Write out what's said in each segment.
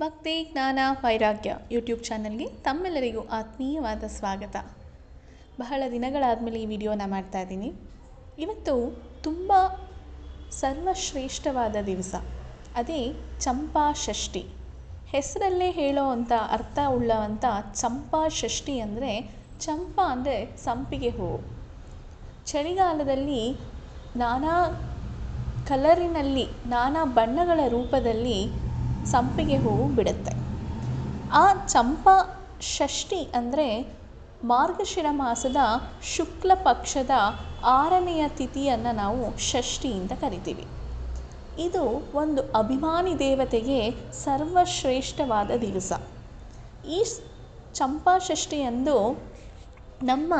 ಭಕ್ತಿ, ಜ್ಞಾನ, ವೈರಾಗ್ಯ ಯೂಟ್ಯೂಬ್ ಚಾನಲ್ಗೆ ತಮ್ಮೆಲ್ಲರಿಗೂ ಆತ್ಮೀಯವಾದ ಸ್ವಾಗತ. ಬಹಳ ದಿನಗಳಾದಮೇಲೆ ಈ ವಿಡಿಯೋನ ಮಾಡ್ತಾ ಇದ್ದೀನಿ. ಇವತ್ತು ತುಂಬ ಸರ್ವಶ್ರೇಷ್ಠವಾದ ದಿವಸ. ಅದೇ ಚಂಪಾ ಷಷ್ಠಿ. ಹೆಸರಲ್ಲೇ ಹೇಳೋ ಅಂಥ ಅರ್ಥ ಉಳ್ಳವಂಥ ಚಂಪಾ ಷಷ್ಠಿ ಅಂದರೆ ಚಂಪಾ ಅಂದರೆ ಸಂಪಿಗೆ ಹೂವು. ಚಳಿಗಾಲದಲ್ಲಿ ನಾನಾ ಕಲರಿನಲ್ಲಿ ನಾನಾ ಬಣ್ಣಗಳ ರೂಪದಲ್ಲಿ ಸಂಪಿಗೆ ಹೂವು ಬಿಡುತ್ತೆ. ಆ ಚಂಪಾ ಷಷ್ಠಿ ಅಂದರೆ ಮಾರ್ಗಶಿರ ಮಾಸದ ಶುಕ್ಲ ಪಕ್ಷದ ಆರನೆಯ ತಿಥಿಯನ್ನು ನಾವು ಷಷ್ಠಿ ಅಂತ ಕರಿತೀವಿ. ಇದು ಒಂದು ಅಭಿಮಾನಿ ದೇವತೆಗೆ ಸರ್ವಶ್ರೇಷ್ಠವಾದ ದಿವಸ. ಈ ಚಂಪಾ ಷಷ್ಠಿಯಂದು ನಮ್ಮ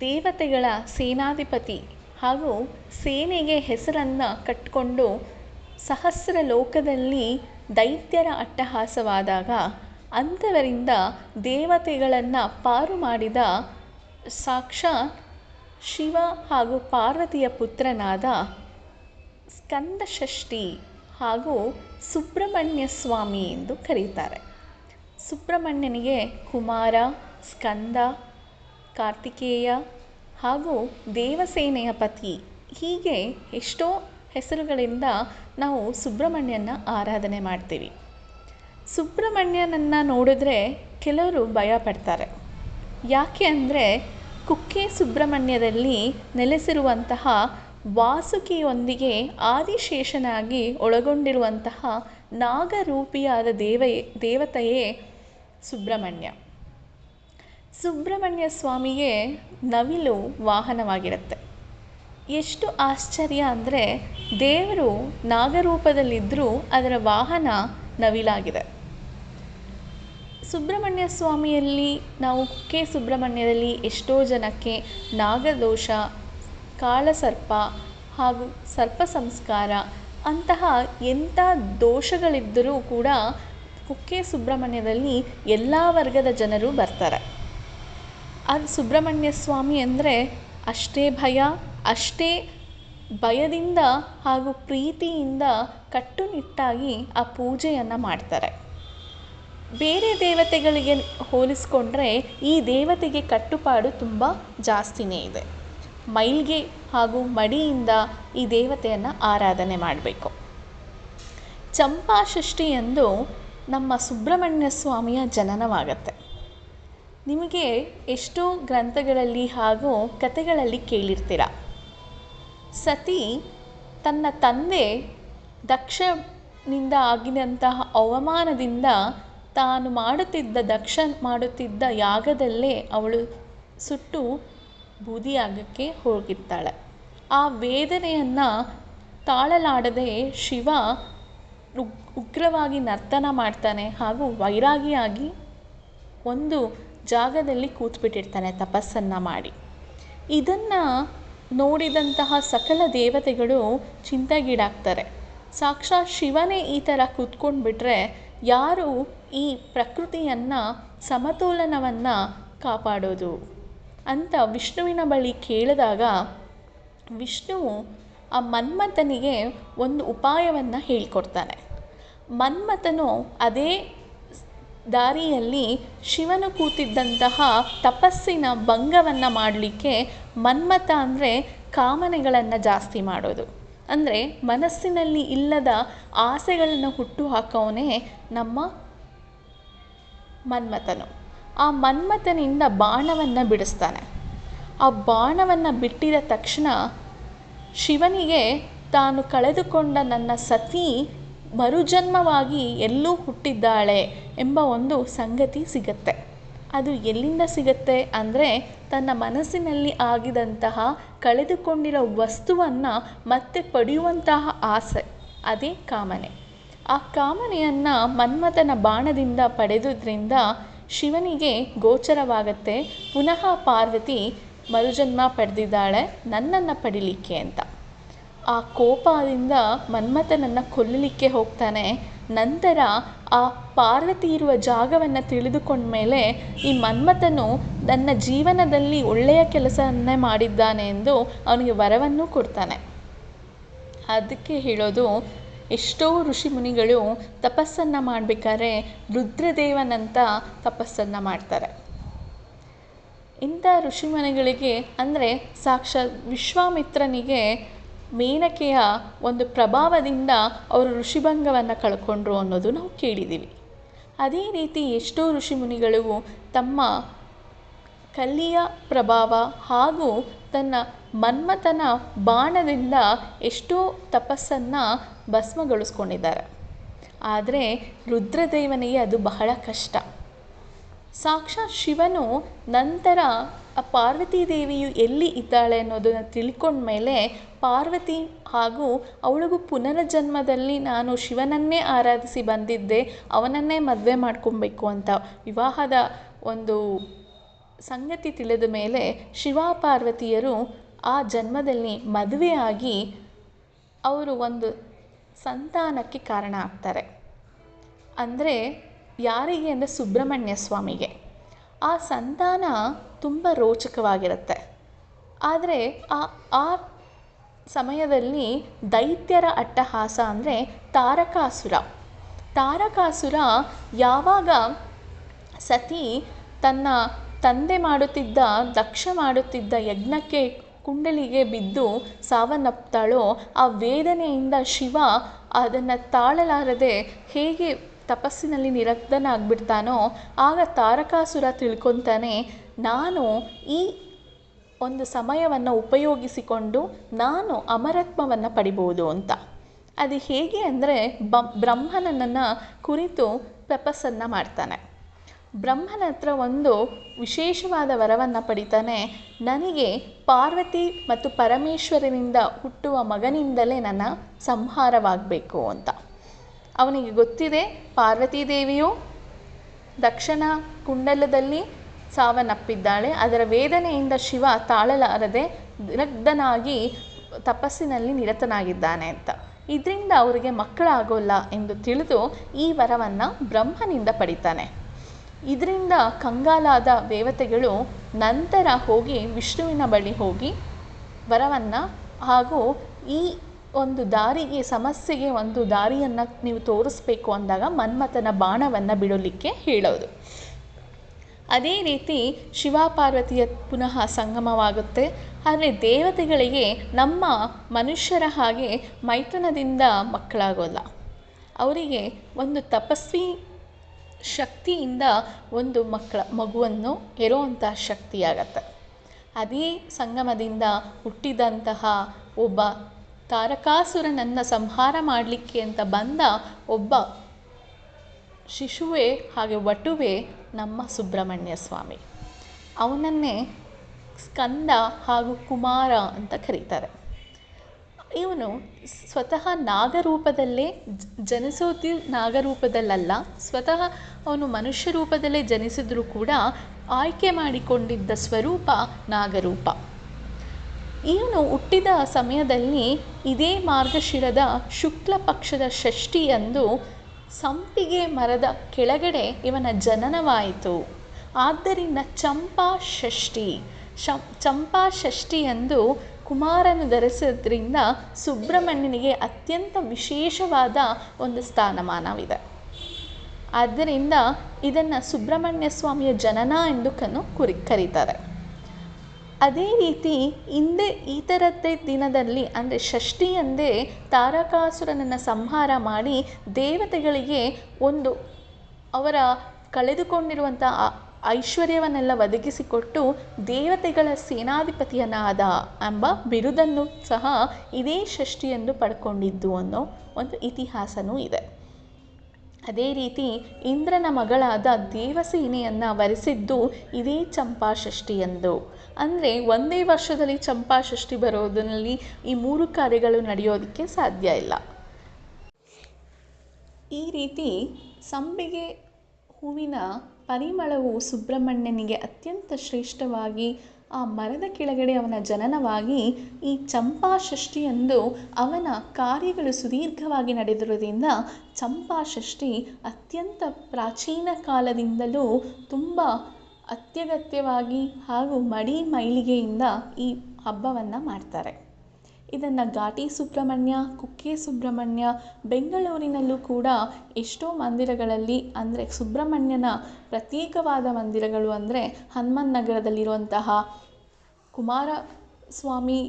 ದೇವತೆಗಳ ಸೇನಾಧಿಪತಿ ಹಾಗೂ ಸೇನೆಗೆ ಹೆಸರನ್ನು ಕಟ್ಟಿಕೊಂಡು ಸಹಸ್ರ ಲೋಕದಲ್ಲಿ ದೈತ್ಯರ ಅಟ್ಟಹಾಸವಾದಾಗ ಅಂಥವರಿಂದ ದೇವತೆಗಳನ್ನು ಪಾರು ಮಾಡಿದ ಸಾಕ್ಷಾತ್ ಶಿವ ಹಾಗೂ ಪಾರ್ವತಿಯ ಪುತ್ರನಾದ ಸ್ಕಂದಷಷ್ಠಿ ಹಾಗೂ ಸುಬ್ರಹ್ಮಣ್ಯ ಸ್ವಾಮಿ ಎಂದು ಕರೀತಾರೆ. ಸುಬ್ರಹ್ಮಣ್ಯನಿಗೆ ಕುಮಾರ, ಸ್ಕಂದ, ಕಾರ್ತಿಕೇಯ ಹಾಗೂ ದೇವಸೇನೆಯ ಪತಿ ಹೀಗೆ ಎಷ್ಟೋ ಹೆಸರುಗಳಿಂದ ನಾವು ಸುಬ್ರಹ್ಮಣ್ಯನ ಆರಾಧನೆ ಮಾಡ್ತೀವಿ. ಸುಬ್ರಹ್ಮಣ್ಯನನ್ನು ನೋಡಿದ್ರೆ ಕೆಲವರು ಭಯ ಪಡ್ತಾರೆ. ಯಾಕೆ ಅಂದರೆ ಕುಕ್ಕೆ ಸುಬ್ರಹ್ಮಣ್ಯದಲ್ಲಿ ನೆಲೆಸಿರುವಂತಹ ವಾಸುಕಿಯೊಂದಿಗೆ ಆದಿಶೇಷನಾಗಿ ಒಳಗೊಂಡಿರುವಂತಹ ನಾಗರೂಪಿಯಾದ ದೇವ ದೇವತೆಯೇ ಸುಬ್ರಹ್ಮಣ್ಯ. ಸುಬ್ರಹ್ಮಣ್ಯ ಸ್ವಾಮಿಗೆ ನವಿಲು ವಾಹನವಾಗಿರುತ್ತೆ. ಎಷ್ಟು ಆಶ್ಚರ್ಯ ಅಂದರೆ ದೇವರು ನಾಗರೂಪದಲ್ಲಿದ್ದರೂ ಅದರ ವಾಹನ ನವಿಲಾಗಿದೆ. ಸುಬ್ರಹ್ಮಣ್ಯ ಸ್ವಾಮಿಯಲ್ಲಿ ನಾವು ಕುಕ್ಕೆ ಸುಬ್ರಹ್ಮಣ್ಯದಲ್ಲಿ ಎಷ್ಟೋ ಜನಕ್ಕೆ ನಾಗದೋಷ, ಕಾಳಸರ್ಪ ಹಾಗೂ ಸರ್ಪ ಸಂಸ್ಕಾರ ಅಂತಹ ಎಂಥ ದೋಷಗಳಿದ್ದರೂ ಕೂಡ ಕುಕ್ಕೆ ಸುಬ್ರಹ್ಮಣ್ಯದಲ್ಲಿ ಎಲ್ಲ ವರ್ಗದ ಜನರು ಬರ್ತಾರೆ. ಅದು ಸುಬ್ರಹ್ಮಣ್ಯ ಸ್ವಾಮಿ ಅಂದರೆ ಅಷ್ಟೇ ಭಯ ಅಷ್ಟೇ ಭಯದಿಂದ ಹಾಗೂ ಪ್ರೀತಿಯಿಂದ ಕಟ್ಟುನಿಟ್ಟಾಗಿ ಆ ಪೂಜೆಯನ್ನು ಮಾಡ್ತಾರೆ. ಬೇರೆ ದೇವತೆಗಳಿಗೆ ಹೋಲಿಸ್ಕೊಂಡ್ರೆ ಈ ದೇವತೆಗೆ ಕಟ್ಟುಪಾಡು ತುಂಬ ಜಾಸ್ತಿನೇ ಇದೆ. ಮೈಲ್ಗೆ ಹಾಗೂ ಮಡಿಯಿಂದ ಈ ದೇವತೆಯನ್ನು ಆರಾಧನೆ ಮಾಡಬೇಕು. ಚಂಪಾ ಎಂದು ನಮ್ಮ ಸುಬ್ರಹ್ಮಣ್ಯ ಸ್ವಾಮಿಯ ಜನನವಾಗತ್ತೆ. ನಿಮಗೆ ಎಷ್ಟೋ ಗ್ರಂಥಗಳಲ್ಲಿ ಹಾಗೂ ಕಥೆಗಳಲ್ಲಿ ಕೇಳಿರ್ತೀರ? ಸತಿ ತನ್ನ ತಂದೆ ದಕ್ಷನಿಂದ ಆಗಿದಂತಹ ಅವಮಾನದಿಂದ ತಾನು ಮಾಡುತ್ತಿದ್ದ ದಕ್ಷ, ಮಾಡುತ್ತಿದ್ದ ಯಾಗದಲ್ಲೇ ಅವಳು ಸುಟ್ಟು ಬೂದಿಯಾಗಕ್ಕೆ ಹೋಗಿರ್ತಾಳೆ ಆ ವೇದನೆಯನ್ನು ತಾಳಲಾಡದೆ ಶಿವ ಉಗ್ರವಾಗಿ ನರ್ತನ ಮಾಡ್ತಾನೆ ಹಾಗೂ ವೈರಾಗಿಯಾಗಿ ಒಂದು ಜಾಗದಲ್ಲಿ ಕೂತ್ಬಿಟ್ಟಿರ್ತಾನೆ ತಪಸ್ಸನ್ನು ಮಾಡಿ. ಇದನ್ನು ನೋಡಿದಂತಹ ಸಕಲ ದೇವತೆಗಳು ಚಿಂತೆಗೀಡಾಗ್ತಾರೆ. ಸಾಕ್ಷಾತ್ ಶಿವನೇ ಈ ಥರ ಕೂತ್ಕೊಂಡ್ಬಿಟ್ರೆ ಯಾರು ಈ ಪ್ರಕೃತಿಯನ್ನು, ಸಮತೋಲನವನ್ನು ಕಾಪಾಡೋದು? ಅಂತ ವಿಷ್ಣುವಿನ ಬಳಿ ಕೇಳಿದಾಗ ವಿಷ್ಣು ಆ ಮನ್ಮಥನಿಗೆ ಒಂದು ಉಪಾಯವನ್ನು ಹೇಳಿಕೊಡ್ತಾನೆ. ಮನ್ಮಥನು ಅದೇ ದಾರಿಯಲ್ಲಿ ಶಿವನು ಕೂತಿದ್ದಂತಹ ತಪಸ್ಸಿನ ಭಂಗವನ್ನು ಮಾಡಲಿಕ್ಕೆ ಮನ್ಮಥ ಅಂದರೆ ಕಾಮನೆಗಳನ್ನು ಜಾಸ್ತಿ ಮಾಡೋದು. ಅಂದರೆ ಮನಸ್ಸಿನಲ್ಲಿ ಇಲ್ಲದ ಆಸೆಗಳನ್ನು ಹುಟ್ಟು ಹಾಕೋವನೇ ನಮ್ಮ ಮನ್ಮಥನು. ಆ ಮನ್ಮಥನಿಂದ ಬಾಣವನ್ನು ಬಿಡಿಸ್ತಾನೆ. ಆ ಬಾಣವನ್ನು ಬಿಟ್ಟಿದ ತಕ್ಷಣ ಶಿವನಿಗೆ ತಾನು ಕಳೆದುಕೊಂಡ ನನ್ನ ಸತಿ ಮರುಜನ್ಮವಾಗಿ ಎಲ್ಲೂ ಹುಟ್ಟಿದ್ದಾಳೆ. ಎಂಬ ಒಂದು ಸಂಗತಿ ಸಿಗತ್ತೆ. ಅದು ಎಲ್ಲಿಂದ ಸಿಗತ್ತೆ ಅಂದರೆ ತನ್ನ ಮನಸ್ಸಿನಲ್ಲಿ ಆಗಿದಂತಹ ಕಳೆದುಕೊಂಡಿರೋ ವಸ್ತುವನ್ನು ಮತ್ತೆ ಪಡೆಯುವಂತಹ ಆಸೆ, ಅದೇ ಕಾಮನೆ. ಆ ಕಾಮನೆಯನ್ನು ಮನ್ಮಥನ ಬಾಣದಿಂದ ಪಡೆದುದರಿಂದ ಶಿವನಿಗೆ ಗೋಚರವಾಗತ್ತೆ. ಪುನಃ ಪಾರ್ವತಿ, ಮರುಜನ್ಮ ಪಡೆದಿದ್ದಾಳೆ, ನನ್ನನ್ನು ಪಡಿಲಿಕ್ಕೆ ಅಂತ. ಆ ಕೋಪದಿಂದ ಮನ್ಮಥನನ್ನು ಕೊಲ್ಲಲಿಕ್ಕೆ ಹೋಗ್ತಾನೆ. ನಂತರ ಆ ಪಾರ್ವತಿ ಇರುವ ಜಾಗವನ್ನು ತಿಳಿದುಕೊಂಡ ಮೇಲೆ ಈ ಮನ್ಮಥನು ತನ್ನ ಜೀವನದಲ್ಲಿ ಒಳ್ಳೆಯ ಕೆಲಸವನ್ನೇ ಮಾಡಿದ್ದಾನೆ ಎಂದು ಅವನಿಗೆ ವರವನ್ನು ಕೊಡ್ತಾನೆ. ಅದಕ್ಕೆ ಹೇಳೋದು, ಎಷ್ಟೋ ಋಷಿ ಮುನಿಗಳು ತಪಸ್ಸನ್ನು ಮಾಡಬೇಕಾದ್ರೆ ರುದ್ರದೇವನಂತ ತಪಸ್ಸನ್ನು ಮಾಡ್ತಾರೆ. ಇಂಥ ಋಷಿಮುನಿಗಳಿಗೆ ಅಂದರೆ ಸಾಕ್ಷಾತ್ ವಿಶ್ವಾಮಿತ್ರನಿಗೆ ಮೇನಕೆಯ ಒಂದು ಪ್ರಭಾವದಿಂದ ಅವರು ಋಷಿಭಂಗವನ್ನು ಕಳ್ಕೊಂಡ್ರು ಅನ್ನೋದು ನಾವು ಕೇಳಿದ್ದೀವಿ ಅದೇ ರೀತಿ ಎಷ್ಟೋ ಋಷಿಮುನಿಗಳು ತಮ್ಮ ಕಲ್ಲಿಯ ಪ್ರಭಾವ ಹಾಗೂ ತನ್ನ ಮನ್ಮಥನ ಬಾಣದಿಂದ ಎಷ್ಟೋ ತಪಸ್ಸನ್ನು ಭಸ್ಮಗೊಳಿಸ್ಕೊಂಡಿದ್ದಾರೆ. ಆದರೆ ರುದ್ರದೇವನಿಗೆ ಅದು ಬಹಳ ಕಷ್ಟ. ಸಾಕ್ಷಾತ್ ಶಿವನು ನಂತರ ಆ ಪಾರ್ವತಿ ದೇವಿಯು ಎಲ್ಲಿ ಇದ್ದಾಳೆ ಅನ್ನೋದನ್ನು ತಿಳ್ಕೊಂಡ್ಮೇಲೆ ಪಾರ್ವತಿ ಹಾಗೂ ಅವಳಿಗೂ ಪುನರ್ಜನ್ಮದಲ್ಲಿ ನಾನು ಶಿವನನ್ನೇ ಆರಾಧಿಸಿ ಬಂದಿದ್ದೆ, ಅವನನ್ನೇ ಮದುವೆ ಮಾಡ್ಕೊಬೇಕು ಅಂತ. ವಿವಾಹದ ಒಂದು ಸಂಗತಿ ತಿಳಿದ ಮೇಲೆ ಶಿವ ಪಾರ್ವತಿಯರು ಆ ಜನ್ಮದಲ್ಲಿ ಮದುವೆಯಾಗಿ ಅವರು ಒಂದು ಸಂತಾನಕ್ಕೆ ಕಾರಣ ಆಗ್ತಾರೆ. ಅಂದರೆ ಯಾರಿಗೆ ಅಂದರೆ ಸುಬ್ರಹ್ಮಣ್ಯ ಸ್ವಾಮಿಗೆ. ಆ ಸಂತಾನ ತುಂಬ ರೋಚಕವಾಗಿರುತ್ತೆ. ಆದರೆ ಆ ಆ ಸಮಯದಲ್ಲಿ ದೈತ್ಯರ ಅಟ್ಟಹಾಸ ಅಂದರೆ ತಾರಕಾಸುರ. ತಾರಕಾಸುರ ಯಾವಾಗ ಸತಿ ತನ್ನ ತಂದೆ ಮಾಡುತ್ತಿದ್ದ, ದಕ್ಷ ಮಾಡುತ್ತಿದ್ದ ಯಜ್ಞಕ್ಕೆ ಕುಂಡಲಿಗೆ ಬಿದ್ದು ಸಾವನ್ನಪ್ತಾಳೋ, ಆ ವೇದನೆಯಿಂದ ಶಿವ ಅದನ್ನು ತಾಳಲಾರದೆ ಹೇಗೆ ತಪಸ್ಸಿನಲ್ಲಿ ನಿರಕ್ತನಾಗ್ಬಿಡ್ತಾನೋ, ಆಗ ತಾರಕಾಸುರ ತಿಳ್ಕೊತಾನೆ, ನಾನು ಈ ಒಂದು ಸಮಯವನ್ನು ಉಪಯೋಗಿಸಿಕೊಂಡು ನಾನು ಅಮರತ್ವವನ್ನು ಪಡಿಬೋದು ಅಂತ. ಅದು ಹೇಗೆ ಅಂದರೆ, ಬ, ಬ್ರಹ್ಮನನ್ನು ಕುರಿತು ತಪಸ್ಸನ್ನು ಮಾಡ್ತಾನೆ. ಬ್ರಹ್ಮನ ಹತ್ರ ಒಂದು ವಿಶೇಷವಾದ ವರವನ್ನು ಪಡಿತಾನೆ, ನನಗೆ ಪಾರ್ವತಿ ಮತ್ತು ಪರಮೇಶ್ವರನಿಂದ ಹುಟ್ಟುವ ಮಗನಿಂದಲೇ ನನ್ನ ಸಂಹಾರವಾಗಬೇಕು ಅಂತ. ಅವನಿಗೆ ಗೊತ್ತಿದೆ, ಪಾರ್ವತಿ ದೇವಿಯು ದಕ್ಷಿಣ ಕುಂಡಲದಲ್ಲಿ ಸಾವನ್ನಪ್ಪಿದ್ದಾಳೆ. ಅದರ ವೇದನೆಯಿಂದ ಶಿವ ತಾಳಲಾರದೆ ದಿನಗ್ಧನಾಗಿ ತಪಸ್ಸಿನಲ್ಲಿ ನಿರತನಾಗಿದ್ದಾನೆ ಅಂತ. ಇದರಿಂದ ಅವರಿಗೆ ಮಕ್ಕಳಾಗೋಲ್ಲ ಎಂದು ತಿಳಿದು ಈ ವರವನ್ನು ಬ್ರಹ್ಮನಿಂದ ಪಡಿತಾನೆ. ಇದರಿಂದ ಕಂಗಾಲಾದ ದೇವತೆಗಳು ನಂತರ ಹೋಗಿ ವಿಷ್ಣುವಿನ ಬಳಿ ಹೋಗಿ ವರವನ್ನು ಹಾಗೂ ಈ ಒಂದು ದಾರಿಗೆ, ಸಮಸ್ಯೆಗೆ ಒಂದು ದಾರಿಯನ್ನು ನೀವು ತೋರಿಸ್ಬೇಕು ಅಂದಾಗ ಮನ್ಮಥನ ಬಾಣವನ್ನು ಬಿಡಲಿಕ್ಕೆ ಹೇಳೋದು. ಅದೇ ರೀತಿ ಶಿವ ಪಾರ್ವತಿಯ ಪುನಃ ಸಂಗಮವಾಗುತ್ತೆ. ಆದರೆ ದೇವತೆಗಳಿಗೆ ನಮ್ಮ ಮನುಷ್ಯರ ಹಾಗೆ ಮೈಥುನದಿಂದ ಮಕ್ಕಳಾಗೋಲ್ಲ. ಅವರಿಗೆ ಒಂದು ತಪಸ್ವಿ ಶಕ್ತಿಯಿಂದ ಒಂದು ಮಕ್ಕಳ, ಮಗುವನ್ನು ಹೆರುವಂಥ ಶಕ್ತಿಯಾಗತ್ತೆ. ಅದೇ ಸಂಗಮದಿಂದ ಹುಟ್ಟಿದಂತಹ ಒಬ್ಬ ತಾರಕಾಸುರನನ್ನು ಸಂಹಾರ ಮಾಡಲಿಕ್ಕೆ ಅಂತ ಬಂದ ಒಬ್ಬ ಶಿಶುವೇ ಹಾಗೆ ವಟುವೇ ನಮ್ಮ ಸುಬ್ರಹ್ಮಣ್ಯ ಸ್ವಾಮಿ. ಅವನನ್ನೇ ಸ್ಕಂದ ಹಾಗೂ ಕುಮಾರ ಅಂತ ಕರೀತಾರೆ. ಇವನು ಸ್ವತಃ ನಾಗರೂಪದಲ್ಲೇ ಜನಿಸೋದು ನಾಗರೂಪದಲ್ಲಲ್ಲ, ಸ್ವತಃ ಅವನು ಮನುಷ್ಯ ರೂಪದಲ್ಲೇ ಜನಿಸಿದರೂ ಕೂಡ ಆಯ್ಕೆ ಮಾಡಿಕೊಂಡಿದ್ದ ಸ್ವರೂಪ ನಾಗರೂಪ. ಇವನು ಹುಟ್ಟಿದ ಸಮಯದಲ್ಲಿ ಇದೇ ಮಾರ್ಗಶಿರದ ಶುಕ್ಲ ಪಕ್ಷದ ಷಷ್ಠಿಯಂದು ಸಂಪಿಗೆ ಮರದ ಕೆಳಗಡೆ ಇವನ ಜನನವಾಯಿತು. ಆದ್ದರಿಂದ ಚಂಪಾ ಷಷ್ಠಿ, ಶಂ, ಚಂಪಾ ಷಷ್ಠಿಯಂದು ಕುಮಾರನು ಧರಿಸೋದ್ರಿಂದ ಸುಬ್ರಹ್ಮಣ್ಯನಿಗೆ ಅತ್ಯಂತ ವಿಶೇಷವಾದ ಒಂದು ಸ್ಥಾನಮಾನವಿದೆ. ಆದ್ದರಿಂದ ಇದನ್ನು ಸುಬ್ರಹ್ಮಣ್ಯ ಸ್ವಾಮಿಯ ಜನನ ಎಂದು ಕನು ಕುರಿ, ಕರೀತಾರೆ. ಅದೇ ರೀತಿ ಹಿಂದೆ ಈ ಥರದ್ದೇ ದಿನದಲ್ಲಿ, ಅಂದರೆ ಷಷ್ಠಿಯಂದೇ ತಾರಕಾಸುರನನ್ನು ಸಂಹಾರ ಮಾಡಿ ದೇವತೆಗಳಿಗೆ ಒಂದು ಅವರ ಕಳೆದುಕೊಂಡಿರುವಂಥ ಐಶ್ವರ್ಯವನ್ನೆಲ್ಲ ಒದಗಿಸಿಕೊಟ್ಟು ದೇವತೆಗಳ ಸೇನಾಧಿಪತಿಯನ್ನಾದ ಎಂಬ ಬಿರುದನ್ನು ಸಹ ಇದೇ ಷಷ್ಠಿಯಂದು ಪಡ್ಕೊಂಡಿದ್ದು ಅನ್ನೋ ಒಂದು ಇತಿಹಾಸವೂ ಇದೆ. ಅದೇ ರೀತಿ ಇಂದ್ರನ ಮಗಳಾದ ದೇವಸೇನೆಯನ್ನು ವರಿಸಿದ್ದು ಇದೇ ಚಂಪಾಷಷ್ಠಿಯಂದು. ಅಂದರೆ ಒಂದೇ ವರ್ಷದಲ್ಲಿ ಚಂಪಾಷಷ್ಠಿ ಬರೋದರಲ್ಲಿ ಈ ಮೂರು ಕಾರ್ಯಗಳು ನಡೆಯೋದಕ್ಕೆ ಸಾಧ್ಯ ಇಲ್ಲ. ಈ ರೀತಿ ಸಂಪಿಗೆ ಹೂವಿನ ಪರಿಮಳವು ಸುಬ್ರಹ್ಮಣ್ಯನಿಗೆ ಅತ್ಯಂತ ಶ್ರೇಷ್ಠವಾಗಿ ಆ ಮರದ ಕೆಳಗಡೆ ಅವನ ಜನನವಾಗಿ ಈ ಚಂಪಾಷಷ್ಠಿಯಂದು ಅವನ ಕಾರ್ಯಗಳು ಸುದೀರ್ಘವಾಗಿ ನಡೆದಿರೋದ್ರಿಂದ ಚಂಪಾಷಷ್ಠಿ ಅತ್ಯಂತ ಪ್ರಾಚೀನ ಕಾಲದಿಂದಲೂ ತುಂಬ ಅತ್ಯಗತ್ಯವಾಗಿ ಹಾಗೂ ಮಡಿ ಮೈಲಿಗೆಯಿಂದ ಈ ಹಬ್ಬವನ್ನು ಮಾಡ್ತಾರೆ. ಇದನ್ನು ಘಾಟಿ ಸುಬ್ರಹ್ಮಣ್ಯ, ಕುಕ್ಕೆ ಸುಬ್ರಹ್ಮಣ್ಯ, ಬೆಂಗಳೂರಿನಲ್ಲೂ ಕೂಡ ಎಷ್ಟೋ ಮಂದಿರಗಳಲ್ಲಿ ಅಂದರೆ ಸುಬ್ರಹ್ಮಣ್ಯನ ಪ್ರತ್ಯೇಕವಾದ ಮಂದಿರಗಳು ಅಂದರೆ ಹನುಮನ್ ನಗರದಲ್ಲಿರುವಂತಹ ಕುಮಾರಸ್ವಾಮಿ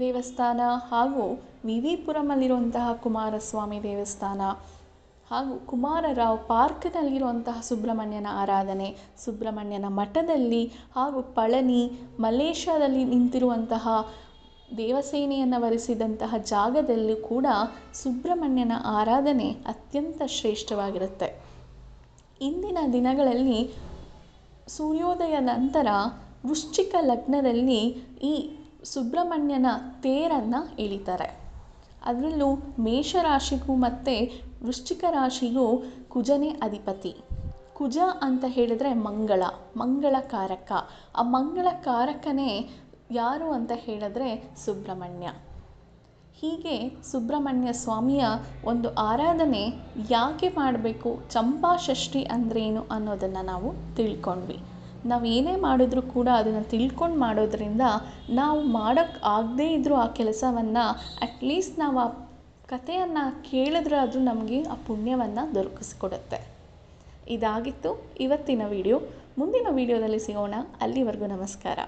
ದೇವಸ್ಥಾನ ಹಾಗೂ ವಿ ವಿ ಪುರಮಲ್ಲಿರುವಂತಹ ಕುಮಾರಸ್ವಾಮಿ ದೇವಸ್ಥಾನ ಹಾಗೂ ಕುಮಾರರಾವ್ ಪಾರ್ಕ್ನಲ್ಲಿರುವಂತಹ ಸುಬ್ರಹ್ಮಣ್ಯನ ಆರಾಧನೆ, ಸುಬ್ರಹ್ಮಣ್ಯನ ಮಠದಲ್ಲಿ ಹಾಗೂ ಪಳನಿ ಮಲೇಷ್ಯಾದಲ್ಲಿ ನಿಂತಿರುವಂತಹ ದೇವಸೇನೆಯನ್ನು ವರಿಸಿದಂತಹ ಜಾಗದಲ್ಲೂ ಕೂಡ ಸುಬ್ರಹ್ಮಣ್ಯನ ಆರಾಧನೆ ಅತ್ಯಂತ ಶ್ರೇಷ್ಠವಾಗಿರುತ್ತೆ. ಇಂದಿನ ದಿನಗಳಲ್ಲಿ ಸೂರ್ಯೋದಯ ನಂತರ ವೃಶ್ಚಿಕ ಲಗ್ನದಲ್ಲಿ ಈ ಸುಬ್ರಹ್ಮಣ್ಯನ ತೇರನ್ನು ಎಳಿತಾರೆ ಅದರಲ್ಲೂ ಮೇಷರಾಶಿಗೂ ಮತ್ತು ವೃಶ್ಚಿಕ ರಾಶಿಗೂ ಕುಜನೇ ಅಧಿಪತಿ. ಕುಜ ಅಂತ ಹೇಳಿದ್ರೆ ಮಂಗಳ ಮಂಗಳ ಕಾರಕ ಆ ಮಂಗಳ ಕಾರಕನೇ ಯಾರು ಅಂತ ಹೇಳಿದ್ರೆ ಸುಬ್ರಹ್ಮಣ್ಯ. ಹೀಗೆ ಸುಬ್ರಹ್ಮಣ್ಯ ಸ್ವಾಮಿಯ ಒಂದು ಆರಾಧನೆ ಯಾಕೆ ಮಾಡಬೇಕು, ಚಂಪಾಷಷ್ಠಿ ಅಂದ್ರೇನು ಅನ್ನೋದನ್ನು ನಾವು ತಿಳ್ಕೊಂಡ್ವಿ. ನಾವು ಏನೇ ಮಾಡಿದ್ರೂ ಕೂಡ ಅದನ್ನು ತಿಳ್ಕೊಂಡು ಮಾಡೋದ್ರಿಂದ ನಾವು ಮಾಡೋಕ್ಕೆ ಆಗದೇ ಇದ್ದರೂ ಆ ಕೆಲಸವನ್ನು ಅಟ್ಲೀಸ್ಟ್ ನಾವು ಆ ಕಥೆಯನ್ನು ಅದು ನಮಗೆ ಆ ಪುಣ್ಯವನ್ನು ದೊರಕಿಸ್ಕೊಡುತ್ತೆ. ಇದಾಗಿತ್ತು ಇವತ್ತಿನ ವಿಡಿಯೋ ಮುಂದಿನ ವಿಡಿಯೋದಲ್ಲಿ ಸಿಗೋಣ. ಅಲ್ಲಿವರೆಗೂ ನಮಸ್ಕಾರ.